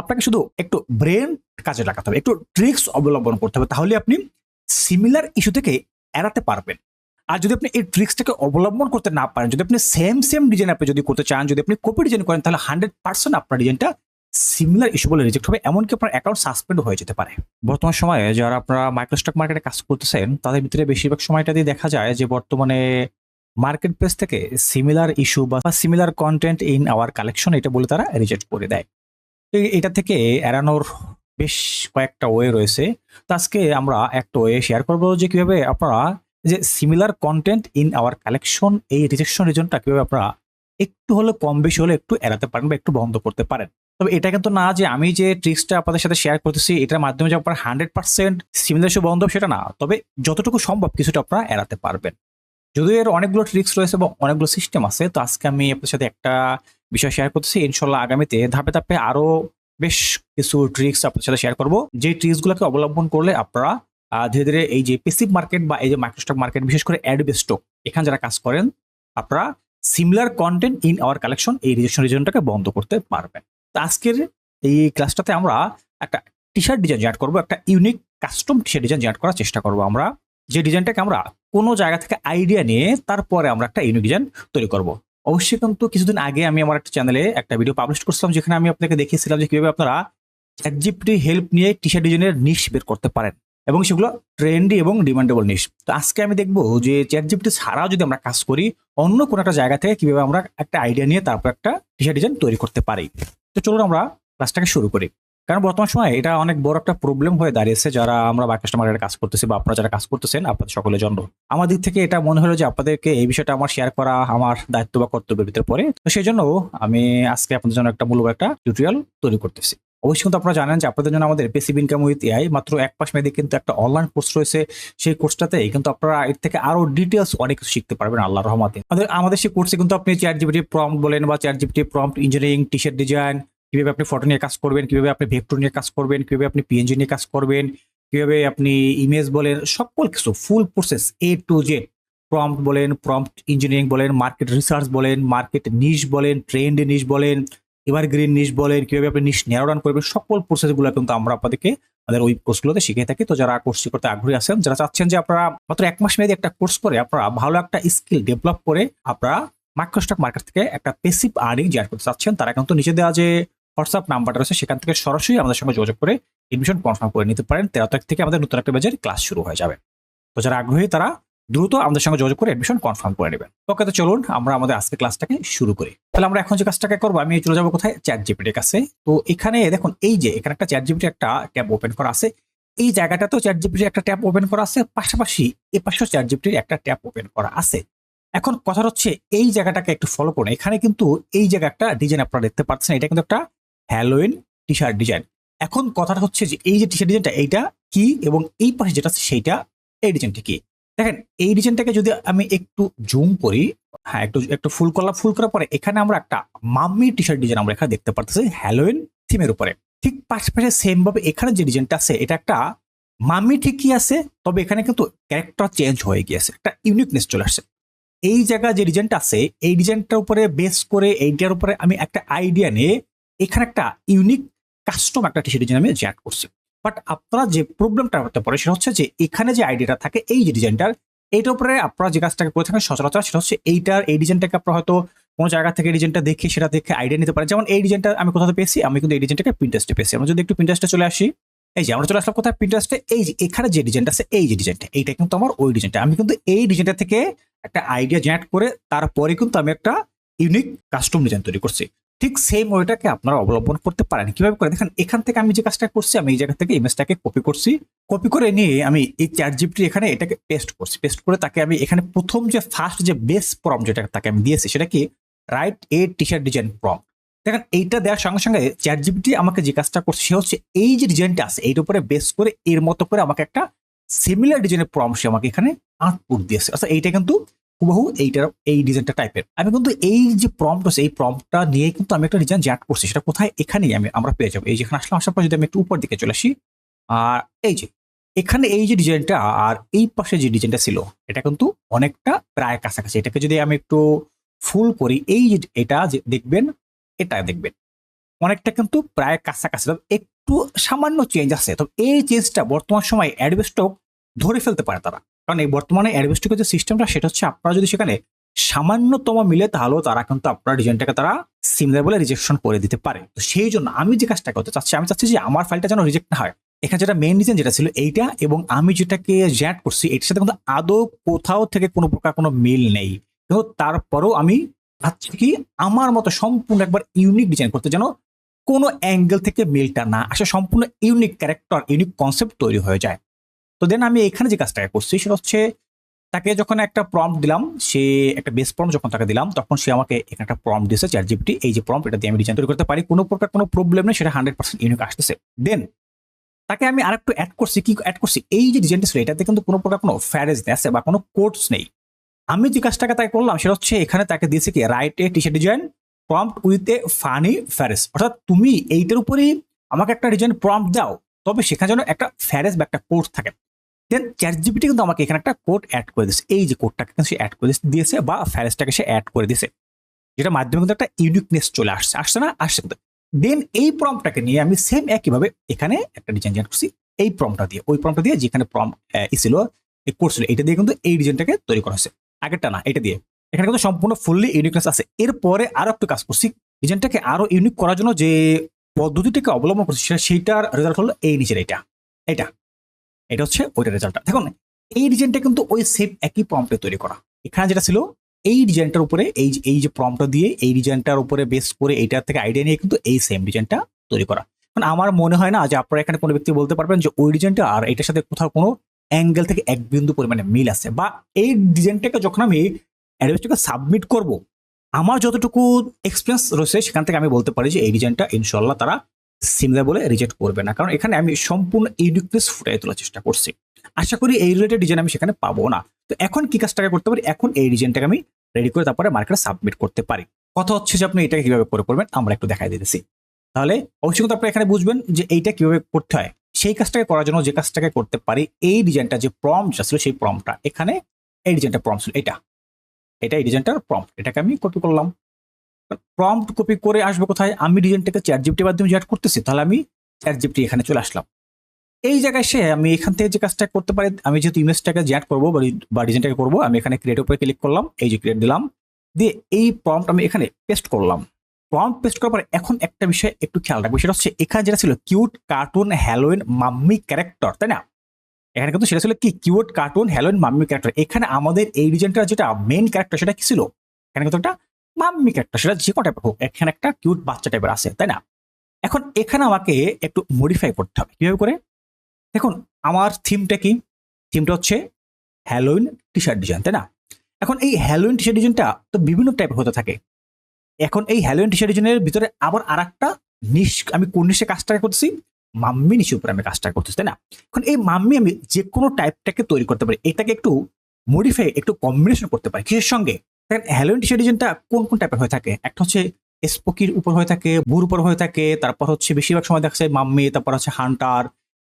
আপনাকে শুধু একটু ব্রেন কাজে লাগাতে হবে, একটু ট্রিক্স অবলম্বন করতে হবে, তাহলে আপনি সিমিলার ইস্যু থেকে এড়াতে পারবেন। আর যদি আপনি এই ট্রিক্সটাকে অবলম্বন করতে না পারেন, যদি আপনি সেম সেম ডিজাইন আপনি যদি করতে চান, যদি আপনি কপি ডিজাইন করেন, তাহলে হান্ড্রেড পার্সেন্ট আপনার ডিজাইনটা সিমিলার ইস্যু বলে রিজেক্ট হবে, এমনকি আপনার অ্যাকাউন্ট সাসপেন্ড হয়ে যেতে পারে। বর্তমান সময়ে যারা আপনারা মাইক্রোস্টক মার্কেটে কাজ করতেছেন, তাদের ভিতরে বেশিরভাগ সময়টা দিয়ে দেখা যায় যে বর্তমানে মার্কেট প্লেস থেকে সিমিলার ইস্যু বা similar content in our collection এটা বলে তারা রিজেক্ট করে দেয়। এটা থেকে এড়ানোর বেশ কয়েকটা ওয়ে রয়েছে। তো আজকে আমরা একটা ওয়ে শেয়ার করব যে কীভাবে আপনারা যে similar content in our collection এই রিজেকশন রিজনটা কীভাবে আপনারা একটু হলে কম বেশি হলে একটু এড়াতে পারেন বা একটু বন্ধ করতে পারেন। তবে এটা কিন্তু না যে আমি যে ট্রিক্সটা আপনাদের সাথে শেয়ার করতেছি, এটার মাধ্যমে যে আপনার হান্ড্রেড পার্সেন্ট সিমিলার বন্ধ সেটা না। তবে যতটুকু সম্ভব কিছুটা আপনারা এড়াতে পারবেন। যদিও এর অনেকগুলো ট্রিক্স রয়েছে এবং অনেকগুলো সিস্টেম আছে, তো আজকে আমি আপনার সাথে একটা বিষয় শেয়ার করতেছি। ইনশাল্লাহ আগামীতে ধাপে ধাপে আরও বেশ কিছু ট্রিক্স আপনার সাথে শেয়ার করব। যে ট্রিক্সগুলোকে অবলম্বন করলে আপনারা ধীরে ধীরে এই যে পেসিভ মার্কেট বা এই যে মাইক্রোস্টক মার্কেট বিশেষ করে অ্যাডবে স্টক এখানে যারা কাজ করেন, আপনারা similar content in our collection এই রিজেকশন রিজনটাকে বন্ধ করতে পারবেন। তো আজকের এই ক্লাসটাতে আমরা একটা টি শার্ট ডিজাইন জেনারেট করব, একটা unique custom T shirt design generate করার চেষ্টা করব আমরা। যে ডিজাইনটাকে আমরা কোনো জায়গা থেকে আইডিয়া নিয়ে তারপরে আমরা একটা ইউনিক ডিজাইন তৈরি করব। অবশ্যই কিন্তু কিছুদিন আগে আমি আমার একটা চ্যানেলে একটা ভিডিও পাবলিশ করছিলাম, যেখানে আমি আপনাকে দেখিয়েছিলাম যে কীভাবে আপনারা চ্যাটজিপিটি হেল্প নিয়ে টি শার্ট ডিজাইনের নিশ বের করতে পারেন এবং সেগুলো ট্রেন্ডি এবং ডিমান্ডেবল নিশ তো আজকে আমি দেখব যে চ্যাটজিপিটি ছাড়াও যদি আমরা কাজ করি, অন্য কোনো একটা জায়গা থেকে কীভাবে আমরা একটা আইডিয়া নিয়ে তারপর একটা টি শার্ট ডিজাইন তৈরি করতে পারি। তো চলুন আমরা ক্লাসটাকে শুরু করি। কারণ বর্তমান সময়ে এটা অনেক বড় একটা প্রবলেম হয়ে দাঁড়িয়েছে যারা আমরা বা কাস্টমারের কাজ করতেছি বা আপনারা যারা কাজ করতেছেন, আপনাদের সকলের জন্য। আমার দিক থেকে এটা মনে হলো যে আপনাদেরকে এই বিষয়টা আমার শেয়ার করা আমার দায়িত্ব বা কর্তব্যের ভিতরে পড়ে। তো সেই জন্য আমি আজকে আপনাদের জন্য একটা মূল্য একটা টিউটোরিয়াল তৈরি করতেছি। অবশ্যই কিন্তু আপনারা জানেন যে আপনাদের জন্য আমাদের পেসিভ ইনকাম উইথ এআই মাত্র এক মাস মেয়াদে কিন্তু একটা অনলাইন কোর্স রয়েছে। সেই কোর্সটাতে কিন্তু আপনারা এর থেকে আরও ডিটেলস অনেক কিছু শিখতে পারবেন আল্লাহ রহমাতে। আমাদের আমাদের সেই কোর্সে কিন্তু আপনি চ্যাট জিপিটি প্রম্পট বলেন বা chat GPT prompt engineering T shirt design কীভাবে আপনি ফটো নিয়ে কাজ করবেন, কীভাবে আপনি ভেক্টর নিয়ে কাজ করবেন, কীভাবে আপনি পিএনজি নিয়ে কাজ করবেন, কীভাবে আপনি ইমেজ বলেন, সকল কিছু full process A to Z prompt বলেন প্রম্পট ইঞ্জিনিয়ারিং বলেন মার্কেট রিসার্চ বলেন মার্কেট নিশ বলেন ট্রেন্ড নিশ বলেন এবার গ্রিন নিশ বলেন, কীভাবে আপনি নিশ ন্যারো ডাউন করবেন, সকল প্রসেসগুলো কিন্তু আমরা আপনাদেরকে আমাদের ওই কোর্সগুলোতে শিখে থাকি। তো যারা কোর্স করতে আগ্রহী আছেন, যারা চাচ্ছেন যে আপনারা মাত্র এক মাস মেয়াদী একটা কোর্স করে, আপনারা ভালো একটা স্কিল ডেভেলপ করে আপনারা মাইক্রোস্টক মার্কেট থেকে একটা পেসিভ আর্নিং জেনারেট করতে চাচ্ছেন, তারা কিন্তু নিচে দেওয়া যে হোয়াটসঅ্যাপ নাম্বারটা রয়েছে, সেখান থেকে সরাসরি আমাদের সঙ্গে যোগাযোগ করে এডমিশন কনফার্ম করে নিতে পারেন। তেরো তারিখ থেকে আমাদের নতুন একটা ব্যাচের ক্লাস শুরু হয়ে যাবে। তো যারা আগ্রহী, তারা দ্রুত আমাদের সঙ্গে যোগাযোগ করে এডমিশন কনফার্ম করে নেবেন। ওকে তো চলুন, আমরা আমাদের আজকে ক্লাসটাকে শুরু করি। তাহলে আমরা এখন যে কাজটাকে করব, আমি চলে যাব কোথায়? চ্যাট জিপিটির কাছে। তো এখানে দেখুন, এই যে এখানে একটা চ্যাট জিপিটি একটা ট্যাব ওপেন করা আছে। এই জায়গাটাতেও চ্যাট জিপিটির একটা ট্যাব ওপেন করা আছে। পাশাপাশি এ পাশেও চ্যাট জিপিটির একটা ট্যাব ওপেন করা আছে। এখন কথা হচ্ছে, এই জায়গাটাকে একটু ফলো করুন। এখানে কিন্তু এই জায়গা একটা ডিজাইন আপনারা দেখতে পাচ্ছেন। এটা কিন্তু একটা হ্যালোইন টি শার্ট ডিজাইন এখন কথাটা হচ্ছে যে এই যে টি শার্ট ডিজাইনটা এইটা কি এবং এই পাশে যেটা আছে সেইটা, এই ডিজাইনটা কি? দেখেন, এই ডিজাইনটাকে যদি আমি একটু জুম করি হ্যাঁ একটু একটু ফুল করলাম ফুল করার পরে এখানে আমরা একটা মাম্মি টি শার্ট ডিজাইন আমরা এখানে দেখতে পারতেছি হ্যালোইন থিমের উপরে। ঠিক পাশাপাশি সেম ভাবে এখানে যে ডিজাইনটা আছে, এটা একটা মাম্মি ঠিকই আছে, তবে এখানে কিন্তু ক্যারেক্টার চেঞ্জ হয়ে গিয়েছে, একটা ইউনিকনেস চলে আসছে। এই জায়গা যে ডিজাইনটা আছে, এই ডিজাইনটার উপরে বেস করে, এইটার উপরে আমি একটা আইডিয়া নিয়ে এখানে একটা ইউনিক কাস্টম একটা টি ডিজাইন আমি জ্যাড করছি। বাট আপনারা যে প্রবলেমটা হতে পারে সেটা হচ্ছে যে এখানে যে আইডিয়াটা থাকে, এই যে ডিজাইনটার এইটার উপরে আপনারা যে কাজটাকে করে থাকেন সচরাচর, সেটা হচ্ছে এইটার, এই ডিজাইনটাকে আপনারা হয়তো কোনো জায়গা থেকে ডিজাইনটা দেখে, সেটা দেখে আইডিয়া নিতে পারে যেমন এই ডিজাইনটা আমি কোথাও পেয়েছি, আমি কিন্তু এই ডিজাইনটাকে প্রিন্টারেস্টে পেয়েছি। আমরা যদি একটু প্রিন্টারেস্টে চলে আসি, এই যে আমরা চলে আসলাম কোথায়? প্রিন্টারেস্টে এই যে এখানে যে ডিজাইনটা আছে, এই যে ডিজাইনটা এইটা কিন্তু আমার ওই ডিজাইনটা আমি কিন্তু এই ডিজাইনটা থেকে একটা আইডিয়া জেনারেট করে, তারপরে কিন্তু আমি একটা ইউনিক কাস্টম ডিজাইন তৈরি করছি। ঠিক সেম ওইটাকে আপনারা অবলম্বন করতে পারেন। কীভাবে করে? দেখেন, এখান থেকে আমি যে কাজটা করছি, আমি এই জায়গা থেকে ইমেজটাকে কপি করছি। কপি করে নিয়ে আমি এই চ্যাট জিপটি এখানে এটাকে পেস্ট করছি। পেস্ট করে তাকে আমি এখানে প্রথম যে ফার্স্ট যে বেস প্রম যেটা তাকে আমি দিয়েছি, সেটা কি? Write a T shirt design prompt দেখেন, এইটা দেওয়ার সঙ্গে সঙ্গে চ্যাট জিপিটি আমাকে যে কাজটা করছে, সে হচ্ছে এই যে ডিজাইনটা আছে, এইটার উপরে বেস করে এর মতো করে আমাকে একটা সিমিলার ডিজাইনের প্রম সে আমাকে এখানে আউটপুট দিয়েছে। আচ্ছা এইটা কিন্তু হুবহু এইটার এই ডিজাইনটা টাইপের আমি কিন্তু এই যে প্রম্পট আছে, এই প্রম্পটটা নিয়ে কিন্তু আমি একটা ডিজাইন জ্যাট করছি। সেটা কোথায়? এখানেই আমি, আমরা পেয়ে যাব। এই যেখানে আসলাম, আসার পর যদি আমি একটু উপর দিকে চলে আসি, আর এই যে, এখানে এই যে ডিজাইনটা আর এই পাশে যে ডিজাইনটা ছিল, এটা কিন্তু অনেকটা প্রায় কাছাকাছি। এটাকে যদি আমি একটু ফুল করি, এই যে, এটা যে দেখবেন, এটা দেখবেন। অনেকটা কিন্তু প্রায় কাছাকাছি। তবে একটু সামান্য চেঞ্জ আছে। তবে এই চেঞ্জটা বর্তমান সময় অ্যাডভেস্টক ধরে ফেলতে পারে তারা। কারণ এই বর্তমানে অ্যাডভেস্টকের যে সিস্টেমটা, সেটা হচ্ছে আপনারা যদি সেখানে সামান্যতম মিলে, তাহলেও তারা কিন্তু আপনার ডিজাইনটাকে তারা সিমিলার বলে রিজেকশন করে দিতে পারে। তো সেই জন্য আমি যে কাজটা করতে চাচ্ছি, আমি চাচ্ছি যে আমার ফাইলটা যেন রিজেক্ট না হয়। এখানে যেটা মেন রিজন যেটা ছিল এইটা, এবং আমি যেটাকে জ্যাট করছি, এটার সাথে কিন্তু আদৌ কোথাও থেকে কোনো প্রকার কোনো মিল নেই। কিন্তু তারপরেও আমি ভাবছি কি, আমার মতো সম্পূর্ণ একবার ইউনিক ডিজাইন করতে যেন কোনো অ্যাঙ্গেল থেকে মিলটা না আসে, সম্পূর্ণ ইউনিক ক্যারেক্টার ইউনিক কনসেপ্ট তৈরি হয়ে যায়। তো দেন আমি এখানে যে কাজটা করছি সেটা হচ্ছে তাকে যখন একটা প্রম্পট দিলাম, সে একটা বেস প্রম্পট যখন তাকে দিলাম, তখন সে আমাকে এখানে একটা প্রম্পট দিয়েছে চার জিপিটি এই যে প্রম্পট এটা দিয়ে আমি ডিজাইন তৈরি করতে পারি, কোনো প্রকার কোনো প্রবলেম নেই, সেটা হান্ড্রেড পার্সেন্ট ইউনিক আসতেছে। দেন তাকে আমি আরেকটু অ্যাড করছি, কি অ্যাড করছি? এই যে ডিজাইনটা ছিল, এটাতে কিন্তু কোনো প্রকার কোনো ফ্যারেজ আছে বা কোনো কোর্স নেই। আমি যে কাজটাকে তাই করলাম, সেটা হচ্ছে এখানে তাকে দিয়েছে কি write a T shirt design prompt with a funny phrase অর্থাৎ তুমি এইটার উপরেই আমাকে একটা ডিজাইন প্রম্পট দাও, তবে সেখানে যেন একটা ফ্যারেস বা একটা কোর্স থাকে। দেন চ্যাট জিপিটি কিন্তু আমাকে এখানে একটা কোড অ্যাড করে দিয়েছে। এই যে কোডটাকে কিন্তু সে অ্যাড করে দিয়েছে বা ফ্যারেসটাকে সে অ্যাড করে দিয়েছে। যেটা মাধ্যমে কিন্তু একটা ইউনিকনেস চলে আসছে। আসছে না, আসছে কিন্তু দেন এই প্রম্পটাকে নিয়ে আমি সেম একইভাবে এখানে একটা ডিজাইন জেনারেট করছি। এই প্রম্পটা দিয়ে, ওই প্রম্পটা দিয়ে যেখানে প্রম্প ছিল, এই কোর্স ছিল এটা দিয়ে কিন্তু এই ডিজাইনটাকে তৈরি করা হয়েছে। আগেরটা না, এটা দিয়ে। এখানে কিন্তু সম্পূর্ণ ফুললি ইউনিকনেস আছে। এরপরে আরও একটু কাজ করছি। ডিজাইনটাকে আরও ইউনিক করার জন্য যে পদ্ধতিটাকে অবলম্বন করছি, সেটা সেইটার রেজাল্ট হলো এই নিচের এটা এটা এটা হচ্ছে ওইটার রেজাল্টটা দেখুন, এই ডিজাইনটা কিন্তু ওই সেম একই প্রম্পটে তৈরি করা। এখানে যেটা ছিল, এই ডিজাইনটার উপরে এই এই যে প্রম্পটটা দিয়ে এই ডিজাইনটার উপরে বেস করে এইটার থেকে আইডিয়া নিয়ে কিন্তু এই সেম ডিজাইনটা তৈরি করা। কারণ আমার মনে হয় না যে আপনারা এখানে কোনো ব্যক্তি বলতে পারবেন যে ওই ডিজাইনটা আর এটার সাথে কোথাও কোনো অ্যাঙ্গেল থেকে এক বিন্দু পরিমাণে মিল আছে। বা এই ডিজাইনটাকে যখন আমি অ্যাডভেস্টকে সাবমিট করব, আমার যতটুকু এক্সপিরিয়েন্স রয়েছে, সেখান থেকে আমি বলতে পারি যে এই ডিজাইনটা ইনশাল্লাহ তারা সিমিলার বলে রিজেক্ট করবে না। কারণ এখানে আমি সম্পূর্ণ ইউনিকনেস ফুটাই তোলার চেষ্টা করছি। আশা করি এই রিলেটেড ডিজাইন আমি সেখানে পাবো না। তো এখন কি কাজটাকে করতে পারি? এখন এই ডিজাইনটাকে আমি রেডি করে তারপরে মার্কেটে সাবমিট করতে পারি। কথা হচ্ছে যে আপনি এটাকে কীভাবে করে করবেন? আমরা একটু দেখাই দিতেছি। তাহলে অবশ্যই কিন্তু আপনি এখানে বুঝবেন যে এইটা কীভাবে করতে হয়। সেই কাজটাকে করার জন্য যে কাজটাকে করতে পারি, এই ডিজাইনটা যে প্রম্পট ছিল সেই প্রম্পটটা এখানে এই ডিজাইনটা প্রম্পট ছিল। এটা। এটা এই ডিজাইনটার প্রম্পট এটাকে আমি কপি করলাম। প্রম্পট কপি করে আসবে কোথায়? আমি ডিজাইনটাকে চ্যাট জিপিটির মাধ্যমে জ্যাট করতেছি, তাহলে আমি চ্যাট জিপিটি এখানে চলে আসলাম। এই জায়গায় সে আমি এখান থেকে যে কাজটা করতে পারি, আমি যেহেতু ইমেজটাকে জ্যাট করব বা- ডিজাইনটাকে করব, আমি এখানে ক্রিয়েট উপরে ক্লিক করলাম, এই যে ক্রিয়েট দিলাম, দিয়ে এই প্রম্পট আমি এখানে পেস্ট করলাম। প্রম্পট পেস্ট করার পরে এখন একটা বিষয় একটু খেয়াল রাখব, সেটা হচ্ছে এখানে যেটা ছিল cute cartoon Halloween mummy character তাই না? এখানে কিন্তু সেটা ছিল কি? Cute cartoon Halloween mummy character এখানে আমাদের এই ডিজাইনটার যেটা মেইন ক্যারেক্টার সেটা কি ছিল? এখানে কিন্তু একটা মাম্মি ক্যারেক্টার সেটা যে কোনো টাইপের হোক, এখানে একটা কিউট বাচ্চা টাইপের আছে, তাই না? এখন এখানে আমাকে একটু মডিফাই করতে হবে। কীভাবে করে? দেখুন, আমার থিমটা কি? থিমটা হচ্ছে হ্যালোইন টি শার্ট ডিজাইন তাই না? এখন এই হ্যালোইন টি শার্ট ডিজাইনটা তো বিভিন্ন টাইপের হতে থাকে। এখন এই হ্যালোইন টি শার্ট ডিজাইনের ভিতরে আবার আর একটা নিশ, আমি কোন নিশে কাজটা করতেছি? মাম্মি নিশে উপরে আমি কাজটা করতেছি, তাই না? এখন এই মাম্মি আমি যে কোনো টাইপটাকে তৈরি করতে পারি, এটাকে একটু মডিফাই একটু কম্বিনেশন করতে পারি। কিসের সঙ্গে? দেখেন হ্যালোইন টি শার্ট ডিজাইনটা কোন কোন টাইপের হয়ে থাকে? একটা হচ্ছে স্পোকির উপর হয়ে থাকে বুর উপর হয়ে থাকে, তারপর হচ্ছে বেশিরভাগ সময় দেখা যায় মাম্মি, তারপর হচ্ছে হান্টার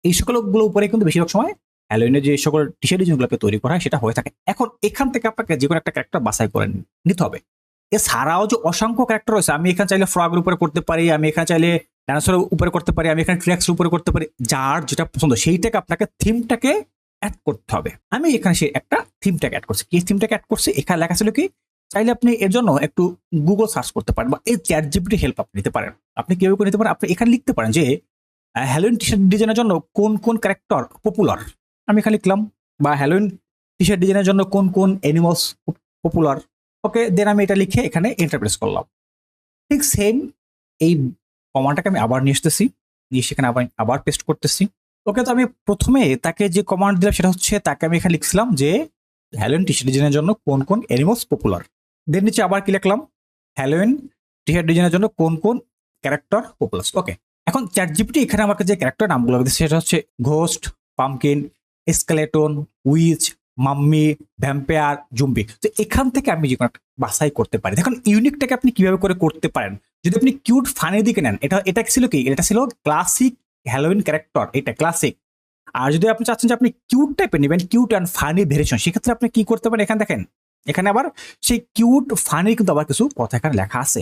এই সকলগুলো উপরে কিন্তু বেশিরভাগ সময় হ্যালোইনের যে সকল টি শার্ট ডিজাইনগুলোকে তৈরি করা হয় সেটা হয়ে থাকে। এখন এখান থেকে আপনাকে যে কোনো একটা ক্যারেক্টার বাছাই করে নিতে হবে। এছাড়াও যে অসংখ্য ক্যারেক্টার রয়েছে, আমি এখানে চাইলে ফ্রগের উপরে করতে পারি, আমি এখানে চাইলে ডাইনোসরের উপরে করতে পারি, আমি এখানে ট্র্যাক্সের উপরে করতে পারি, যার যেটা পছন্দ সেইটাকে আপনাকে থিমটাকে অ্যাড করতে হবে। আমি এখানে সে একটা থিমটাকে অ্যাড করছি। কি থিমটাকে অ্যাড করছি? এখানে লেখা ছিল কি? চাইলে আপনি এর জন্য একটু গুগল সার্চ করতে পারেন বা এই চ্যাট জিপিটি হেল্প আপনি নিতে পারেন। আপনি কীভাবে করে নিতে পারেন? আপনি এখানে লিখতে পারেন যে হ্যালোইন টি শার্ট ডিজাইনের জন্য কোন কোন ক্যারেক্টার পপুলার আমি এখানে লিখলাম, বা হ্যালোইন টি শার্ট ডিজাইনের জন্য কোন কোন অ্যানিমালস পপুলার ওকে দেন আমি এটা লিখে এখানে এন্টারপ্রেস করলাম। ঠিক সেম এই কমান্ডটাকে আমি আবার নিয়ে আসতেছি, নিয়ে সেখানে আবার আবার পেস্ট করতেছি। ওকে তো আমি প্রথমে তাকে যে কমান্ড দিলাম সেটা হচ্ছে তাকে আমি এখানে লিখছিলাম যে হ্যালোইন টি শার্ট ডিজাইনের জন্য কোন কোন অ্যানিমালস পপুলার দেন নিচে আবার কি লিখলাম? হ্যালোইন টি শার্ট ডিজাইনের জন্য কোন কোন ক্যারেক্টার পপুলার ওকে এখন চ্যাট জিপিটি এখানে আমাকে যে ক্যারেক্টার নামগুলো সেটা হচ্ছে ghost pumpkin skeleton witch mummy vampire zombie তো এখান থেকে আমি যে কোনো বাছাই করতে পারি। দেখুন ইউনিকটাকে আপনি কীভাবে করে করতে পারেন? যদি আপনি কিউট ফানের দিকে নেন, এটা এটা ছিল কি? এটা ছিল ক্লাসিক হ্যালোইন ক্যারেক্টার এটা ক্লাসিক আর যদি আপনি চাচ্ছেন যে আপনি কিউট টাইপের নেবেন কিউট অ্যান্ড ফানি ভেরিয়েশন সেক্ষেত্রে আপনি কি করতে পারেন? এখানে দেখেন এখানে আবার সেই কিউট ফানি কিন্তু আবার কিছু কথা এখানে লেখা আছে।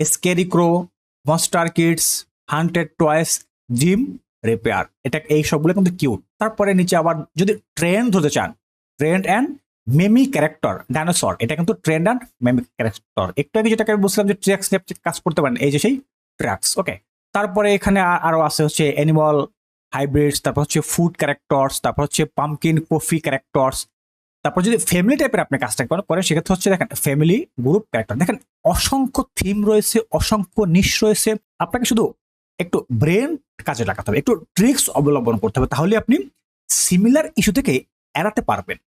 Scarecrow monster kids haunted toys gym repair এটা এই সবগুলো কিন্তু কিউট তারপরে নিচে আবার যদি ট্রেন্ড ধরতে চান trend and meme character dinosaur এটা কিন্তু ট্রেন্ড অ্যান্ড মেমি ক্যারেক্টার একটু আগে যেটাকে আমি বলছিলাম যে ট্র্যাক্স কাজ করতে পারেন, এই যে সেই ট্র্যাক্স ওকে তারপরে এখানে আ- আরও আছে হচ্ছে অ্যানিমাল হাইব্রিডস তারপর হচ্ছে ফুড ক্যারেক্টার্স তারপর হচ্ছে পামকিন কফি ক্যারেক্টার্স তারপর যদি ফ্যামিলি টাইপের আপনি কাজটা করেন করেন, সেক্ষেত্রে হচ্ছে দেখেন ফ্যামিলি গ্রুপ ক্যারেক্টার দেখেন, অসংখ্য থিম রয়েছে, অসংখ্য নিশ রয়েছে। আপনাকে শুধু একটু ব্রেন কাজে লাগাতে হবে, একটু ট্রিক্স অবলম্বন করতে হবে, তাহলে আপনি সিমিলার ইস্যু থেকে এড়াতে পারবেন।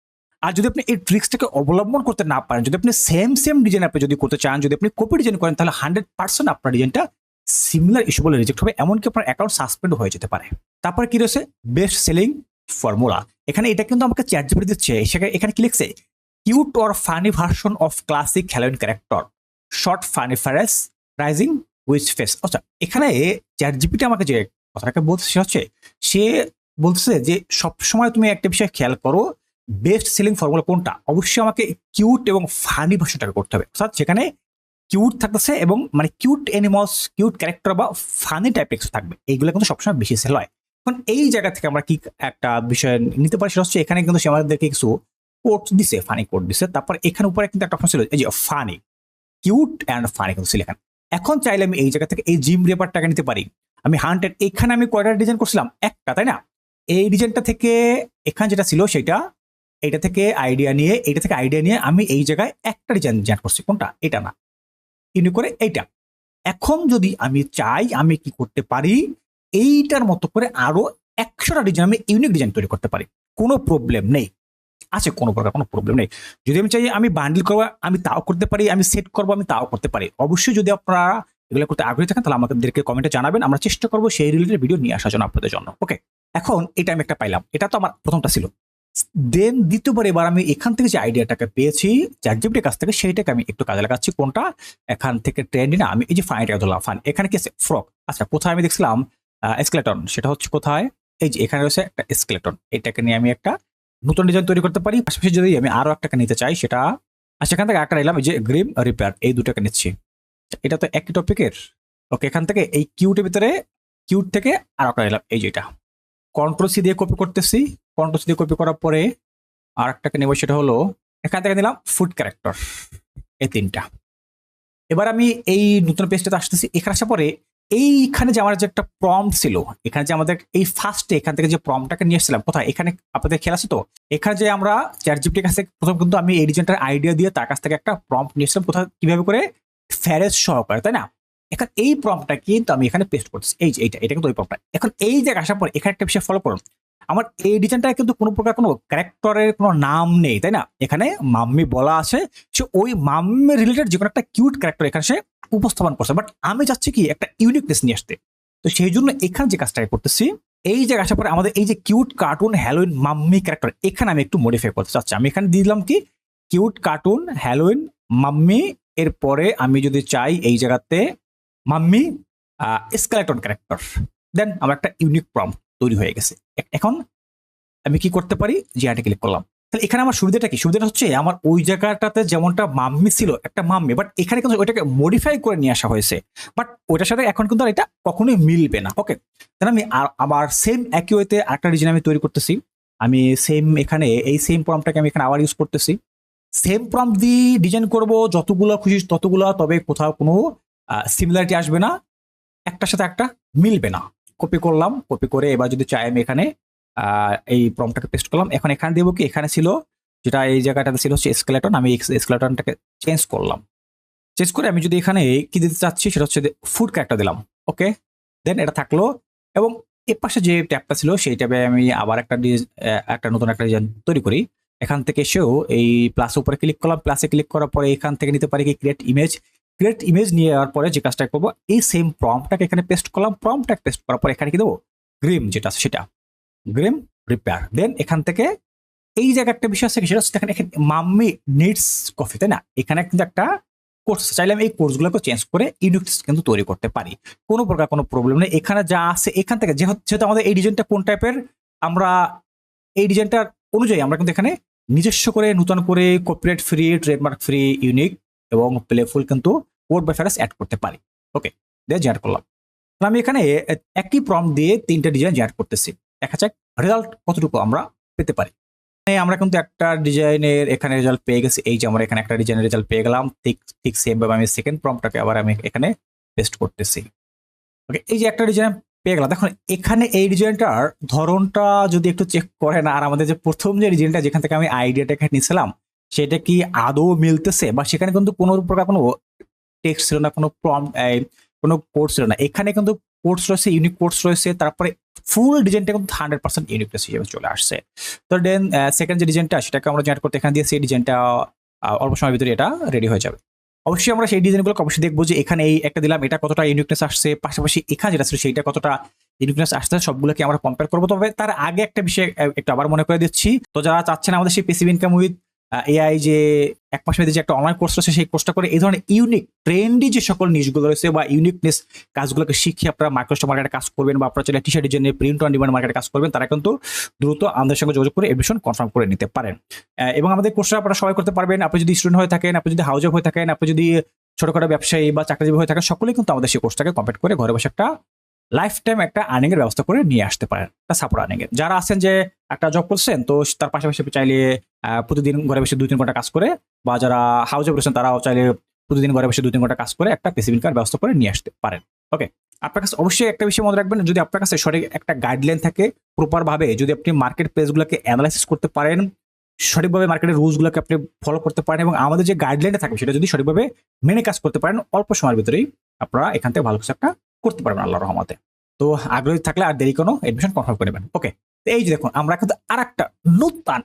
আর যদি আপনি এই ট্রিক্সটাকে অবলম্বন করতে না পারেন, যদি আপনি সেম সেম ডিজাইন আপনি যদি করতে চান, যদি আপনি কপি ডিজাইন করেন, তাহলে হান্ড্রেড পার্সেন্ট আপনার ডিজাইনটা সিমিলার ইস্যু বলে রিজেক্ট হবে, এমনকি আপনার অ্যাকাউন্ট সাসপেন্ড হয়ে যেতে পারে। তারপরে কি রয়েছে? বেস্ট সেলিং ফর্মুলা এখানে এটা কিন্তু আমাকে চ্যাট জিপিটি দিচ্ছে এখানে কি লিখছে? Cute or funny version of classic Halloween character short funny phrase rising witch face আচ্ছা এখানে চ্যাট জিপিটি আমাকে যে কথাটাকে বলছে হচ্ছে, সে বলছে যে সবসময় তুমি একটা বিষয় খেয়াল করো বেস্ট সেলিং ফর্মুলা কোনটা? অবশ্যই আমাকে কিউট এবং ফানি ভার্সনটাকে করতে হবে। অর্থাৎ সেখানে কিউট থাকতেছে এবং মানে কিউট অ্যানিমালস কিউট ক্যারেক্টার বা ফানি টাইপ থাকবে। এইগুলো কিন্তু সবসময় বেশি সেল হয়। এখন এই জায়গা থেকে আমরা কি একটা বিষয় নিতে পারি? সেটা হচ্ছে এখানে কিন্তু সে আমাদেরকে কিছু কোড দিছে ফানি কোড দিছে। তারপর এখানে উপরে কিন্তু একটা অপশন ছিল, এই যে ফানি কিউট অ্যান্ড ফানি কিন্তু ছিল এখানে। এখন চাইলে আমি এই জায়গা থেকে এই জিম রেপারটাকে নিতে পারি। আমি হান্ড্রেড এখানে আমি কয়টা ডিজাইন করছিলাম? একটা, তাই না? এই ডিজাইনটা থেকে এখানে যেটা ছিল সেটা, এটা থেকে আইডিয়া নিয়ে, এটা থেকে আইডিয়া নিয়ে আমি এই জায়গায় একটা ডিজাইন জেনারেট করছি। কোনটা? এটা না। ইউনি করে এইটা। এখন যদি আমি চাই আমি কি করতে পারি? এইটার মতো করে আরও একশোটা ডিজাইন আমি ইউনিক ডিজাইন তৈরি করতে পারি। কোনো প্রবলেম নেই। আছে কোনো প্রকার কোনো প্রবলেম নেই। যদি আমি চাই আমি বান্ডিল করব, আমি তাও করতে পারি, আমি সেট করব, আমি তাও করতে পারি। অবশ্যই যদি আপনারা এগুলো করতে আগ্রহী থাকেন, তাহলে আমাদেরকে কমেন্টে জানাবেন। আমরা চেষ্টা করব সেই রিলেটেড ভিডিও নিয়ে আসার জন্য আপনাদের জন্য। ওকে এখন এটা আমি একটা পাইলাম। এটা তো আমার প্রথমটা ছিল। দেন দ্বিতীয়বার এবার আমি এখান থেকে যে আইডিয়াটাকে পেয়েছি চ্যাটজিপিটির কাছ থেকে, সেইটাকে আমি একটু কাজে লাগাচ্ছি। কোনটা? এখান থেকে ট্রেন্ডি না আমি এই যে ফাইনটা ধরলাম। ফাইন এখানে কি আছে? ফ্রক আচ্ছা কোথায় আমি দেখছিলাম? স্কেলেটন সেটা হচ্ছে কোথায়? এই যে এখানে রয়েছে একটা স্কেলেটন এটাকে নিয়ে আমি একটা নতুন ডিজাইন তৈরি করতে পারি। পাশাপাশি যদি আমি আরও একটাকে নিতে চাই, সেটা আর সেখান থেকে একটা নিলাম যে গ্রিম রিপেয়ার এই দুটাকে নিচ্ছি। এটা তো একই টপিকের ওকে এখান থেকে এই কিউটের ভিতরে কিউট থেকে আর একটা নিলাম এই যে এটা। কন্ট্রোল সি দিয়ে কপি করতেছি। কন্ট্রোল সি দিয়ে কপি করার পরে আর একটাকে নেব, সেটা হলো এখান থেকে নিলাম ফুড ক্যারেক্টার এই তিনটা। এবার আমি এই নতুন পেজটাতে আসতেছি। এখানে আসার পরে এইখানে যে আমার যে একটা প্রম ছিল, এখানে যে আমাদের এই ফার্স্টে এখান থেকে যে প্রমটাকে নিয়ে এসেছিলাম, কোথায়? এখানে আপনাদের খেয়াল আছে তো? এখানে যে আমরা চ্যাট জিপিটির কাছে প্রথম কিন্তু আমি এই ডিজাইনটার আইডিয়া দিয়ে তার কাছ থেকে একটা প্রম্পট নিয়ে এসেছিলাম, কোথায়? কীভাবে করে? ফ্যারেজ সহকারে, তাই না? এখন এই প্রমটা কিন্তু আমি এখানে পেস্ট করছি এই যে এইটা, এটা কিন্তু ওই প্রমটা এখন এই জায়গায় আসার পর এখানে একটা বিষয় ফলো করুন আমার এই ডিজাইনটা কিন্তু কোনো প্রকার কোনো ক্যারেক্টারের কোনো নাম নেই, তাই না? এখানে মাম্মি বলা আছে সে ওই মাম্মি রিলেটেড যে কোনো একটা কিউট ক্যারেক্টার এখানে সে উপস্থাপন করছে। বাট আমি চাচ্ছি কি একটা ইউনিকনেস নিয়ে আসতে। তো সেই জন্য এখানে যে কাজটা করতেছি, এই যে আসার পরে আমাদের এই যে cute cartoon Halloween mummy character এখানে আমি একটু মডিফাই করতে চাচ্ছি। আমি এখানে দিয়ে দিলাম কি কিউট কার্টুন হ্যালোইন মাম্মি, এরপরে আমি যদি চাই এই জায়গাতে মাম্মি স্কেলেটন ক্যারেক্টার দেন আমার একটা ইউনিক প্রম তৈরি হয়ে গেছে। এখন আমি কি করতে পারি? জিআইটি ক্লিক করলাম। তাহলে এখানে আমার সুবিধাটা কি? সুবিধাটা হচ্ছে আমার ওই জায়গাটাতে যেমনটা মাম্মি ছিল, একটা মাম্মি বাট এখানে কিন্তু ওইটাকে মডিফাই করে নিয়ে আসা হয়েছে। বাট ওইটার সাথে এখন কিন্তু আর এটা কখনোই মিলবে না। ওকে তাহলে আমি আবার সেম একই ওয়েতে একটা ডিজাইন আমি তৈরি করতেছি। আমি সেম এখানে, এই সেম প্রমটাকে আমি এখানে আবার ইউজ করতেছি। সেম প্রম দিয়ে ডিজাইন করব, যতগুলো খুশি ততগুলো, তবে কোথাও কোনো সিমিলারিটি আসবে না। একটার সাথে একটা মিলবে না। কপি করলাম কপি করে এবার যদি চাই আমি এখানে এই প্রমটাকে পেস্ট করলাম। এখন এখানে দেবো কি? এখানে ছিল, যেটা এই জায়গাটাতে ছিল হচ্ছে স্কেলেটন আমি স্কেলেটনটাকে চেঞ্জ করলাম। চেঞ্জ করে আমি যদি এখানে কি দিতে চাচ্ছি? সেটা হচ্ছে ফুড ক্যারেক্টার দিলাম ওকে দেন এটা থাকল এবং এর পাশে যে ট্যাবটা ছিল, সেই ট্যাবে আমি আবার একটা একটা নতুন একটা ডিজাইন তৈরি করি। এখান থেকে এসেও এই প্লাস উপরে ক্লিক করলাম। প্লাসে ক্লিক করার পরে এখান থেকে নিতে পারি কি? ক্রিয়েট ইমেজ ক্রিয়েট ইমেজ নিয়ে যাওয়ার পরে যে কাজটা করব, এই সেম প্রমটাকে এখানে পেস্ট করলাম প্রমটাকে পেস্ট করার পর এখানে কি দেবো? গ্রিম যেটা আছে সেটা। গ্রিম রিপেয়ার দেন এখান থেকে এই জায়গায় একটা বিষয় আছে সেটা হচ্ছে এখানে মাম্মি নিডস কফি তাই না? এখানে কিন্তু একটা কোর্স চাইলে আমি এই কোর্সগুলোকে চেঞ্জ করে ইউনিক কিন্তু তৈরি করতে পারি। কোনো প্রকার কোনো প্রবলেম নেই। এখানে যা আছে, এখান থেকে যেহেতু যেহেতু আমাদের এই ডিজাইনটা কোন টাইপের আমরা এই ডিজাইনটার অনুযায়ী আমরা কিন্তু এখানে নিজস্ব করে নতুন করে copyright free trademark free unique এবং প্লেফুল কিন্তু ওয়ার্ড বাই ফেরাস অ্যাড করতে পারি। ওকে দিয়ে জেনারেট করলাম। তাহলে আমি এখানে একই প্রম দিয়ে তিনটা ডিজাইন জেনারেট করতেছি। দেখা যাক রেজাল্ট কতটুকু আমরা পেতে পারি। আমরা কিন্তু একটা ডিজাইনের এখানে রেজাল্ট পেয়ে গেছি। এই যে আমরা এখানে একটা ডিজাইনের রেজাল্ট পেয়ে গেলাম। ঠিক ঠিক সেম ভাবে আমি সেকেন্ড প্রমটাকে আবার আমি এখানে পেস্ট করতেছি। ওকে এই যে একটা ডিজাইন পেয়ে গেলাম। দেখুন, এখানে এই ডিজাইনটার ধরনটা যদি একটু চেক করেন, আর আমাদের যে প্রথম যে ডিজাইনটা যেখান থেকে আমি আইডিয়াটা এখানে নিয়েছিলাম সেটা কি আদৌ মিলতেছে? বা সেখানে কিন্তু কোনো প্রকার কোনো টেক্সট ছিল না, কোনো প্রম কোনো কোর্স ছিল না। এখানে কিন্তু কোর্স রয়েছে ইউনিক কোর্স রয়েছে, তারপরে ফুল ডিজাইনটা কিন্তু হান্ড্রেড পার্সেন্ট ইউনিকনেস হিসেবে চলে আসছে। তো দেন সেকেন্ড যে ডিজাইনটা সেটাকে আমরা জেনারেট করতে এখানে দিয়ে সেই ডিজাইনটা অল্প সময়ের ভিতরে এটা রেডি হয়ে যাবে। অবশ্যই আমরা সেই ডিজাইনগুলো অবশ্যই দেখব যে এখানে এই একটা দিলাম, এটা কতটা ইউনিকনেস আসছে, পাশাপাশি এখানে যেটা ছিল সেইটা কতটা ইউনিকনেস আসছে, সবগুলোকে আমরা কম্পেয়ার করব। তবে তার আগে একটা বিষয় একটু আবার মনে করে দিচ্ছি। তো যারা চাচ্ছেন আমাদের সেই পেসিভ ইনকাম উইথ এআই যে এক মাসের মধ্যে যে একটা অনলাইন কোর্স রয়েছে সেই কোর্সটা করে এই ধরনের ইউনিক ট্রেন্ডি যে সকল নিউজগুলো রয়েছে বা ইউনিকনেস কাজগুলোকে শিখে আপনারা মাইক্রোস্টক মার্কেটে কাজ করবেন বা আপনারা চাইলে টি শার্টের জন্য প্রিন্ট অন ডিমান্ড মার্কেটে কাজ করবেন, তারা কিন্তু দ্রুত আমাদের সঙ্গে যোগাযোগ করে এডমিশন কনফার্ম করে নিতে পারেন। এবং আমাদের কোর্সটা আপনারা সবাই করতে পারবেন। আপনি যদি স্টুডেন্ট হয়ে থাকেন, আপনি যদি হাউজে হয়ে থাকেন, আপনি যদি ছোটখাটো ব্যবসায়ী বা চাকরিজীবী হয়ে থাকেন, সকলেই কিন্তু আমাদের সেই কোর্সটাকে কমপ্লিট করে ঘরে বসে একটা লাইফ টাইম একটা আর্নিং এর ব্যবস্থা করে নিয়ে আসতে পারেন, একটা সাপোর্ট আর্নিং এর। যারা আছেন যে একটা জব করছেন, তো তার পাশাপাশি চাইলে প্রতিদিন ঘরে বসে দুই তিন ঘণ্টা কাজ করে বা যারা হাউজে রয়েছেন তারাও চাইলে প্রতিদিন ঘরে বসে দুই তিন ঘণ্টা কাজ করে একটা পেসিভ ইনকাম ব্যবস্থা করে নিয়ে আসতে পারেন। ওকে আপনার কাছে অবশ্যই একটা বিষয় মনে রাখবেন, যদি আপনার কাছে সঠিক একটা গাইডলাইন থাকে প্রপার ভাবে যদি আপনি মার্কেট প্লেসগুলোকে অ্যানালাইসিস করতে পারেন, সঠিকভাবে মার্কেটের রুলসগুলোকে আপনি ফলো করতে পারেন এবং আমাদের যে গাইডলাইনটা থাকবে সেটা যদি সঠিকভাবে মেনে কাজ করতে পারেন, অল্প সময়ের ভিতরেই আপনারা এখান থেকে ভালো কিছু একটা করতে পারবেন আল্লাহ রহমতে। তো আগ্রহী থাকলে আর দেরি কোনো এডমিশন কনফার্ম করে নেবেন। ওকে এই যে দেখুন, আমরা কিন্তু আর একটা নতুন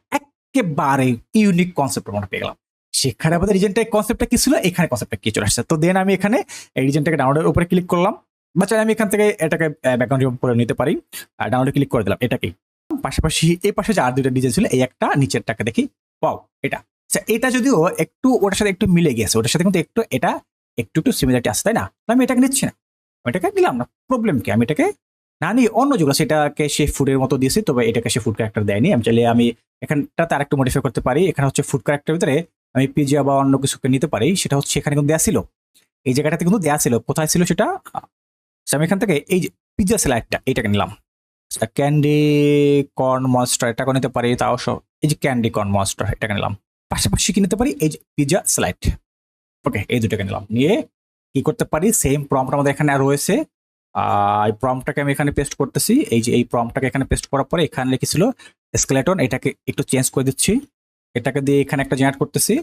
একেবারে ইউনিক কনসেপ্ট আমরা পেয়ে গেলাম। সেখানে আমাদের রিজেন্টটা কনসেপ্টটা কি ছিল? এখানে কনসেপ্টটা কি চলে আসছে? তো দেন আমি এখানে এই রিজেন্টটাকে ডাউনলোডের উপরে ক্লিক করলাম। বা চাই আমি এখান থেকে এটাকে ব্যাকগ্রাউন্ড করে নিতে পারি। আর ডাউনলোড ক্লিক করে দিলাম এটাকেই। পাশাপাশি এই পাশে যে আর দুইটা ডিজাইন ছিল, এই একটা নিচেরটাকে দেখি পাও এটা। আচ্ছা এটা যদিও একটু ওটার সাথে একটু মিলে গেছে, ওটার সাথে কিন্তু একটু, এটা একটু একটু সিমিলারিটি আসছে তাই না? আমি এটাকে নিচ্ছি না। আমি এটাকে দিলাম না প্রবলেম কি? আমি এটাকে না নিয়ে অন্য যেগুলো সেটাকে সে ফুডের মতো দিয়েছি তবে এটাকে সে ফুড ক্যারেক্টার দেয়নি। আমি চাইলে আমি এখানটাতে আরেকটু মডিফাই করতে পারি। এখানে হচ্ছে ফুড ক্যারেক্টার ভিতরে আমি পিজিয়া বা অন্য কিছুকে নিতে পারি। সেটা হচ্ছে এখানে কিন্তু দেওয়া ছিল। এই জায়গাটাতে কিন্তু দেওয়া ছিল। কোথায় ছিল সেটা? আচ্ছা, আমি এখান থেকে এই পিজা স্লাইডটা এইটাকে নিলাম। ক্যান্ডি কর্ন মনস্টার এটাকে নিতে পারি তাও সব এই যে ক্যান্ডি কর্ন মনস্টার এটাকে নিলাম। পাশাপাশি কি নিতে পারি? এই যে পিজা স্লাইড ওকে এই দুটোকে নিলাম। নিয়ে কি করতে পারি? সেম প্রম্পট আমাদের এখানে রয়েছে। এই প্রম্পটটাকে আমি এখানে পেস্ট করতেছি। এই যে এই প্রম্পটটাকে এখানে পেস্ট করার পরে এখানে লিখেছিল স্কেলেটন এটাকে একটু চেঞ্জ করে দিচ্ছি। এটাকে দিয়ে এখানে একটা জেনারেট করতেছি।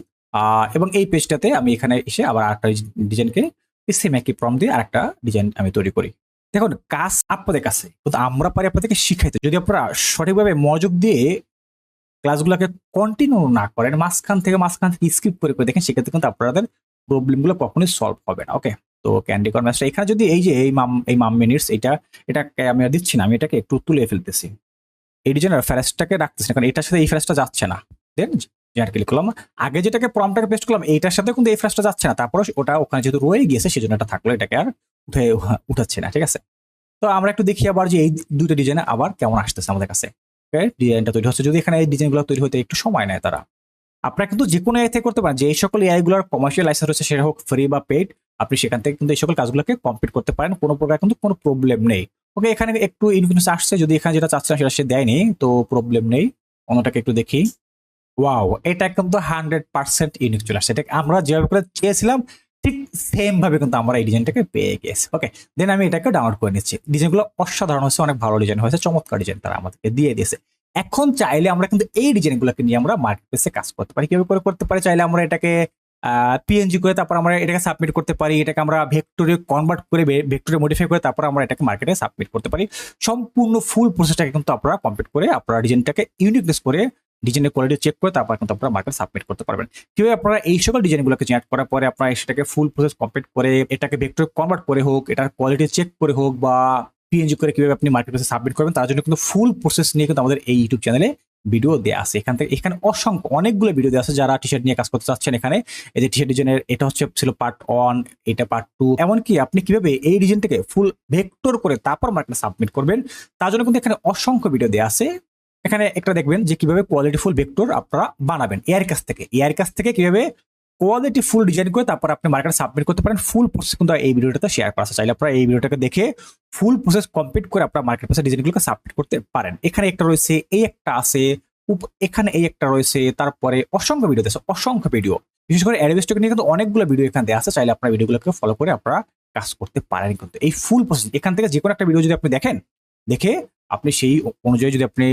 এবং এই পেজটাতে আমি এখানে এসে আবার আরেকটা ডিজাইনকে সেম একই প্রম দিয়ে আরেকটা ডিজাইন আমি তৈরি করি। দেখুন, কাজ আপনাদের কাছে, কিন্তু আমরা পারি আপনাদেরকে শিখাইতে। যদি আপনারা সঠিকভাবে মনোযোগ দিয়ে ক্লাসগুলোকে কন্টিনিউ না করেন, মাঝখান থেকে মাঝখান থেকে স্কিপ করে করে দেখেন, সেক্ষেত্রে কিন্তু আপনাদের প্রবলেমগুলো কখনোই সলভ হবে না ওকে তো ক্যান্ডি কর্ন ম্যাচটা এখানে যদি এই যে এই মাম এই মাম মিনিটস এটা, এটাকে আমি আর দিচ্ছি না, আমি এটাকে একটু তুলে ফেলতেছি। এই ডিজাইনের ফ্যারেসটাকে রাখতেছি না, কারণ এটার সাথে এই ফ্যারেসটা যাচ্ছে না। দেন জেনার ক্লিক করলাম, আগে যেটাকে প্রমটাকে পেস্ট করলাম, এইটার সাথে কিন্তু এই ফ্যারেসটা যাচ্ছে না। তারপরে ওটা ওখানে যেহেতু রয়ে গিয়েছে, সেজন্য এটা থাকল, এটাকে আর উঠে, উঠাচ্ছে না, ঠিক আছে? তো আমরা একটু দেখি আবার যে এই দুটো ডিজাইন আবার কেমন আসতেছে আমাদের কাছে। ডিজাইনটা তৈরি হচ্ছে। যদি এখানে এই ডিজাইনগুলো তৈরি হতে একটু সময় নেয় তারা। আপনারা কিন্তু যে কোনো এআই থেকে করতে পারেন। যে এই সকল এআই গুলোর কমার্শিয়াল লাইসেন্স রয়েছে, সেটা হোক ফ্রি বা পেড আপনি সেখান থেকে কিন্তু এই সকল কাজগুলোকে কমপ্লিট করতে পারেন। কোনো প্রকার কিন্তু কোনো প্রবলেম নেই। ওকে এখানে একটু ইনফ্লুয়েন্স আসছে, যদি এখানে যেটা চাচ্ছেন সেটা সে দেয়নি, তো প্রবলেম নেই। অন্যটাকে একটু দেখি। ওয়াও এটা কিন্তু হান্ড্রেড পার্সেন্ট ইউনিক চলে আসছে। এটা আমরা যেভাবে করে চেয়েছিলাম, ঠিক সেম ভাবে কিন্তু আমরা এই ডিজাইনটাকে পেয়ে গেছি। ওকে দেন আমি এটাকে ডাউনলোড করে নিচ্ছি। ডিজাইনগুলো অসাধারণ হয়েছে, অনেক ভালো ডিজাইন হয়েছে, চমৎকার ডিজাইন তারা আমাদেরকে দিয়ে দিয়েছে। এখন চাইলে আমরা কিন্তু এই ডিজাইনগুলোকে নিয়ে আমরা মার্কেট প্লেসে কাজ করতে পারি। কীভাবে করে করতে পারি? চাইলে আমরা এটাকে পিএনজি করে তারপর আমরা এটাকে সাবমিট করতে পারি। এটাকে আমরা ভেক্টরে কনভার্ট করে ভেক্টরে মডিফাই করে তারপর আমরা এটাকে মার্কেটে সাবমিট করতে পারি। সম্পূর্ণ ফুল প্রসেসটাকে কিন্তু আপনারা কমপ্লিট করে, আপনারা ডিজাইনটাকে ইউনিকনেস করে ডিজাইনের কোয়ালিটি চেক করে তারপর কিন্তু আপনারা মার্কেট সাবমিট করতে পারবেন। কীভাবে আপনারা এই সকল ডিজাইনগুলোকে জেনারেট করার পরে আপনারা সেটাকে ফুল প্রসেস কমপ্লিট করে, এটাকে ভেক্টরে কনভার্ট করে হোক, এটার কোয়ালিটি চেক করে হোক বা পিএনজি করে কীভাবে আপনি মার্কেট প্লেসে সাবমিট করবেন, তার জন্য কিন্তু ফুল প্রসেস নিয়ে কিন্তু আমাদের এই ইউটিউব চ্যানেলে ভিডিও দেওয়া আছে। এখান থেকে, এখানে অসংখ্য, অনেকগুলো ভিডিও দেওয়া আছে যারা টি শার্ট নিয়ে কাজ করতে চাচ্ছেন এখানে। এই যে টি শার্ট ডিজাইনের এটা হচ্ছে, ছিল পার্ট ওয়ান এটা পার্ট টু এমনকি আপনি কীভাবে এই ডিজাইনটাকে ফুল ভেক্টর করে তারপর মার্কেটে সাবমিট করবেন, তার জন্য কিন্তু এখানে অসংখ্য ভিডিও দেওয়া আছে। এখানে একটা দেখবেন যে কীভাবে কোয়ালিটিফুল ভেক্টর আপনারা বানাবেন। এআর কাছ থেকে এআর কাছ থেকে কীভাবে কোয়ালিটি ফুল ডিজাইন করে তারপর আপনি মার্কেটে সাবমিট করতে পারেন। ফুল প্রসেস কিন্তু এই ভিডিওটাতে শেয়ার করা আছে। চাইলে আপনারা এই ভিডিওটাকে দেখে ফুল প্রসেস কমপ্লিট করে আপনারা মার্কেট প্লেসে ডিজাইনগুলোকে সাবমিট করতে পারেন। এখানে একটা রয়েছে, এই একটা আছে এখানে এই একটা রয়েছে, তারপরে অসংখ্য ভিডিও আছে, অসংখ্য ভিডিও বিশেষ করে অ্যাডভেস্টকে নিয়ে কিন্তু অনেকগুলো ভিডিও এখানে দেওয়া আছে। চাইলে আপনারা ভিডিওগুলোকে ফলো করে আপনারা কাজ করতে পারেন কিন্তু। এই ফুল প্রসেস এখান থেকে যে কোনো একটা ভিডিও যদি আপনি দেখেন, দেখে আপনি সেই অনুযায়ী যদি আপনি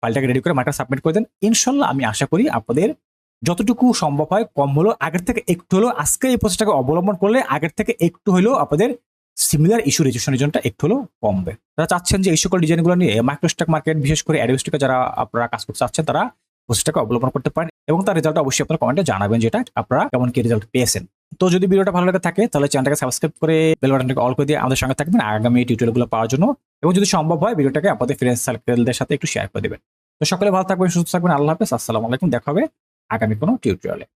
ফাইলটাকে রেডি করে মার্কেট সাবমিট করে দেন, ইনশাল্লাহ আমি আশা করি আপনাদের যতটুকু সম্ভব হয় কম হলো, আগের থেকে একটু হলেও আজকে এই প্রসেসটাকে অবলম্বন করলে আগের থেকে একটু হলেও আপনাদের সিমিলার ইস্যু রেজিস্ট্রেশনের জন্য একটু হলেও কমবে। তারা চাচ্ছেন যে এই সকল ডিজাইনগুলো নিয়ে মাইক্রোস্টক মার্কেট বিশেষ করে অ্যাডভেস্টকে যারা আপনারা কাজ করতে চাচ্ছেন, তারা প্রসেসটাকে অবলম্বন করতে পারেন এবং তার রেজাল্ট অবশ্যই আপনারা কমেন্টে জানাবেন যেটা আপনারা কেমন কি রেজাল্ট পেয়েছেন। তো যদি ভিডিওটা ভালো লাগে থাকে, তাহলে চ্যানেলটাকে সাবস্ক্রাইব করে বেল বাটনটাকে অল করে দিয়ে আমাদের সঙ্গে থাকবেন আগামী টিউটোরিয়ালগুলো পাওয়ার জন্য। এবং যদি সম্ভব হয় ভিডিওটাকে আপনাদের ফ্রেন্ডস সার্কেলদের সাথে একটু শেয়ার করে দেবেন। তো সকলে ভালো থাকবেন, সুস্থ থাকবেন, আল্লাহ হাফেজ, আসসালামু আলাইকুম, দেখা হবে আগামী কোনো টিউটোরিয়ালে।